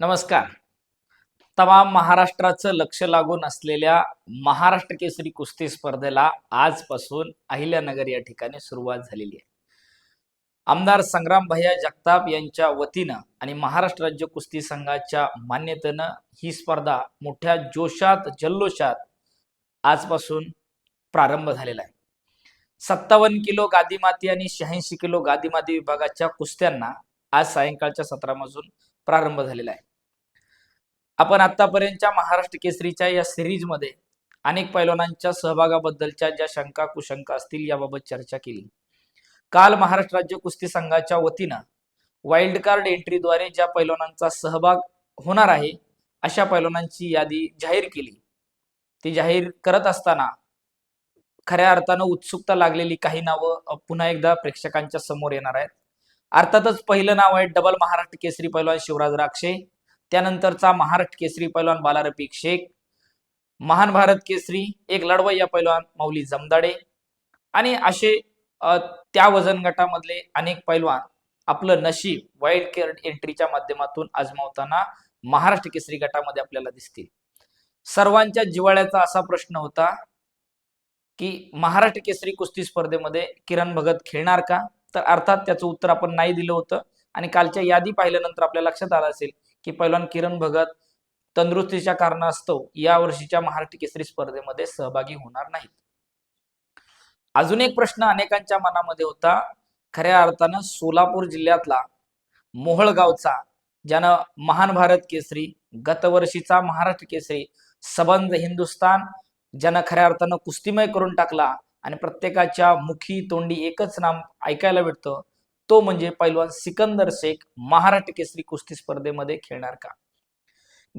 नमस्कार. तमाम महाराष्ट्राचं लक्ष लागून असलेल्या महाराष्ट्र केसरी कुस्ती स्पर्धेला आजपासून अहिल्यानगर या ठिकाणी सुरुवात झालेली आहे. आमदार संग्राम भैया जगताप यांच्या वतीनं आणि महाराष्ट्र राज्य कुस्ती संघाच्या मान्यतेनं ही स्पर्धा मोठ्या जोशात जल्लोषात आजपासून प्रारंभ झालेला आहे. सत्तावन्न किलो गादीमाती आणि शहाऐंशी किलो गादीमाती विभागाच्या कुस्त्यांना आज सायंकाळच्या सत्रामधून प्रारंभ झालेला आहे. आपण आतापर्यंतच्या महाराष्ट्र केसरीच्या या सिरीजमध्ये अनेक पैलवानांच्या सहभागाबद्दलच्या ज्या शंका कुशंका असतील याबाबत चर्चा केली. काल महाराष्ट्र राज्य कुस्ती संघाच्या वतीनं वाईल्ड कार्ड एंट्रीद्वारे ज्या पैलवानांचा सहभाग होणार आहे अशा पैलवानांची यादी जाहीर केली. ती जाहीर करत असताना खऱ्या अर्थानं उत्सुकता लागलेली काही नावं पुन्हा एकदा प्रेक्षकांच्या समोर येणार आहेत. अर्थातच पहिलं नाव आहे डबल महाराष्ट्र केसरी पैलवान शिवराज राक्षे. त्यानंतरचा महाराष्ट्र केसरी पैलवान बाला शेख महान भारत केसरी एक लढवय्या पैलवान मौली जमदाडे आणि असे त्या वजन गटामधले अनेक पैलवान आपलं नशीब वाईल्ड कार्ड एंट्रीच्या माध्यमातून आजमावताना महाराष्ट्र केसरी गटामध्ये आपल्याला दिसतील. सर्वांच्या जिवाळ्याचा असा प्रश्न होता की महाराष्ट्र केसरी कुस्ती स्पर्धेमध्ये किरण भगत खेळणार का? तर अर्थात त्याचं उत्तर आपण नाही दिलं होतं आणि कालच्या यादी पाहिल्यानंतर आपल्या लक्षात आलं असेल की पैलवान किरण भगत तंदुरुस्तीच्या कारणास्तव या वर्षीच्या महाराष्ट्र केसरी स्पर्धेमध्ये सहभागी होणार नाहीत. अजून एक प्रश्न अनेकांच्या मनामध्ये होता. खऱ्या अर्थानं सोलापूर जिल्ह्यातला मोहळगावचा ज्यानं महान भारत केसरी गतवर्षीचा महाराष्ट्र केसरी सबंध हिंदुस्तान ज्यानं खऱ्या अर्थानं कुस्तीमय करून टाकला आणि प्रत्येकाच्या मुखी तोंडी एकच नाम ऐकायला भेटतं तो म्हणजे पैलवान सिकंदर शेख महाराष्ट्र केसरी कुस्ती स्पर्धेमध्ये खेळणार का?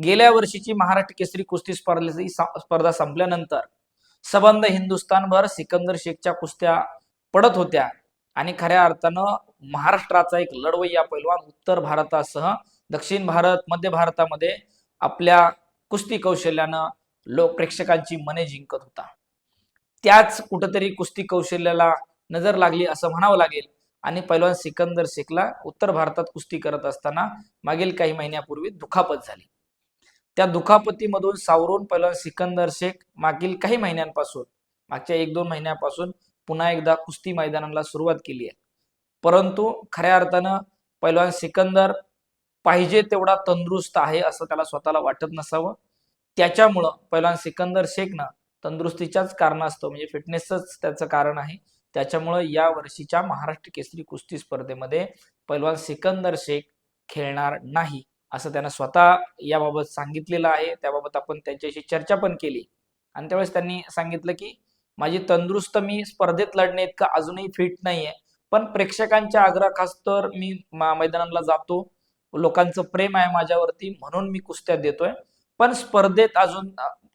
गेल्या वर्षीची महाराष्ट्र केसरी कुस्ती स्पर्धेची स्पर्धा संपल्यानंतर सबंध हिंदुस्थानभर सिकंदर शेखच्या कुस्त्या पडत होत्या. आणि खऱ्या अर्थानं महाराष्ट्राचा एक लढवय्या पैलवान उत्तर भारतासह दक्षिण भारत मध्य भारतामध्ये आपल्या कुस्ती कौशल्यानं लोक प्रेक्षकांची मने जिंकत होता. त्याच कुठंतरी कुस्ती कौशल्याला नजर लागली असं म्हणावं लागेल. आणि पैलवान सिकंदर शेखला उत्तर भारतात कुस्ती करत असताना मागील काही महिन्यापूर्वी दुखापत झाली. त्या दुखापतीमधून सावरून पैलवान सिकंदर शेख मागील काही महिन्यांपासून मागच्या एक दोन महिन्यापासून पुन्हा एकदा कुस्ती मैदानाला सुरुवात केली आहे. परंतु खऱ्या अर्थानं पैलवान सिकंदर पाहिजे तेवढा तंदुरुस्त आहे असं त्याला स्वतःला वाटत नसावं. त्याच्यामुळं पैलवान सिकंदर शेखनं तंदुरुस्तीच्याच कारणास्तव म्हणजे फिटनेसच त्याचं कारण आहे त्याच्यामुळं या वर्षीच्या महाराष्ट्र केसरी कुस्ती स्पर्धेमध्ये पैलवान सिकंदर शेख खेळणार नाही असं त्यानं स्वतः याबाबत सांगितलेलं आहे. त्याबाबत आपण त्यांच्याशी चर्चा पण केली. आणि त्यावेळेस त्यांनी सांगितलं की माझी तंदुरुस्त मी स्पर्धेत लढणे इतकं अजूनही फिट नाहीये पण प्रेक्षकांच्या आग्रह खास तर मी मैदानाला जातो. लोकांचं प्रेम आहे माझ्यावरती म्हणून मी कुस्त्या देतोय. पण स्पर्धेत अजून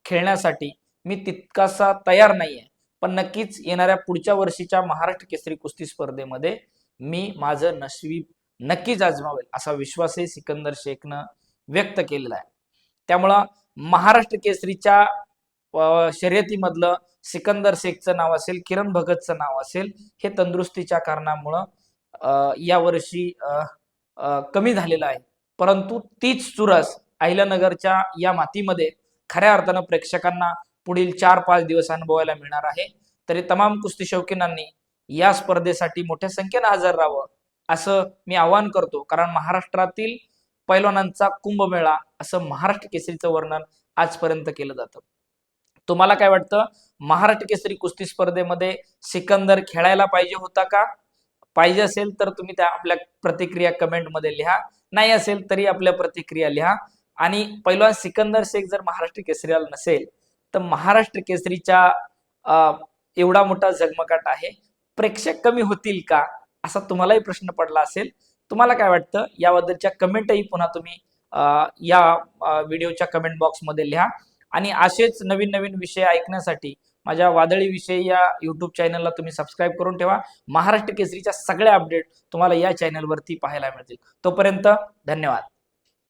खेळण्यासाठी मी तितकासा तयार नाहीये. पण नक्कीच येणाऱ्या पुढच्या वर्षीच्या महाराष्ट्र केसरी कुस्ती स्पर्धेमध्ये मी माझं नशीब नक्कीच आजमावेल असा विश्वासही सिकंदर शेखनं व्यक्त केलेला आहे. त्यामुळं महाराष्ट्र केसरीच्या शर्यतीमधलं सिकंदर शेखचं नाव असेल किरण भगतचं नाव असेल हे तंदुरुस्तीच्या कारणामुळं यावर्षी कमी झालेलं आहे. परंतु तीच चुरस अहिल्यानगरच्या या मातीमध्ये खऱ्या अर्थानं प्रेक्षकांना पुढील चार पाच दिवस अनुभवायला मिळणार आहे. तरी तमाम कुस्ती शौकीनांनी या स्पर्धेसाठी मोठ्या संख्येनं हजर राहावं असं मी आवाहन करतो. कारण महाराष्ट्रातील पैलवानांचा कुंभमेळा असं महाराष्ट्र केसरीचं वर्णन आजपर्यंत केलं जातं. तुम्हाला काय वाटतं? महाराष्ट्र केसरी कुस्ती स्पर्धेमध्ये सिकंदर खेळायला पाहिजे होता का? पाहिजे असेल तर तुम्ही त्या आपल्या प्रतिक्रिया कमेंटमध्ये लिहा. नाही असेल तरी आपल्या प्रतिक्रिया लिहा. आणि पैलवान सिकंदर शेख जर महाराष्ट्र केसरीला नसेल तर महाराष्ट्र केसरीच्या एवढा मोठा झगमगाट आहे. प्रेक्षक कमी होतील का? असा तुम्हालाही प्रश्न पडला असेल. तुम्हाला काय वाटतं? याबद्दलच्या कमेंटही पुन्हा तुम्ही या व्हिडिओच्या कमेंट बॉक्समध्ये लिहा. आणि असेच नवीन नवीन विषय ऐकण्यासाठी माझ्या वादळी विषय या युट्यूब चॅनलला तुम्ही सबस्क्राईब करून ठेवा. महाराष्ट्र केसरीच्या सगळ्या अपडेट तुम्हाला या चॅनलवरती पाहायला मिळतील. तोपर्यंत धन्यवाद.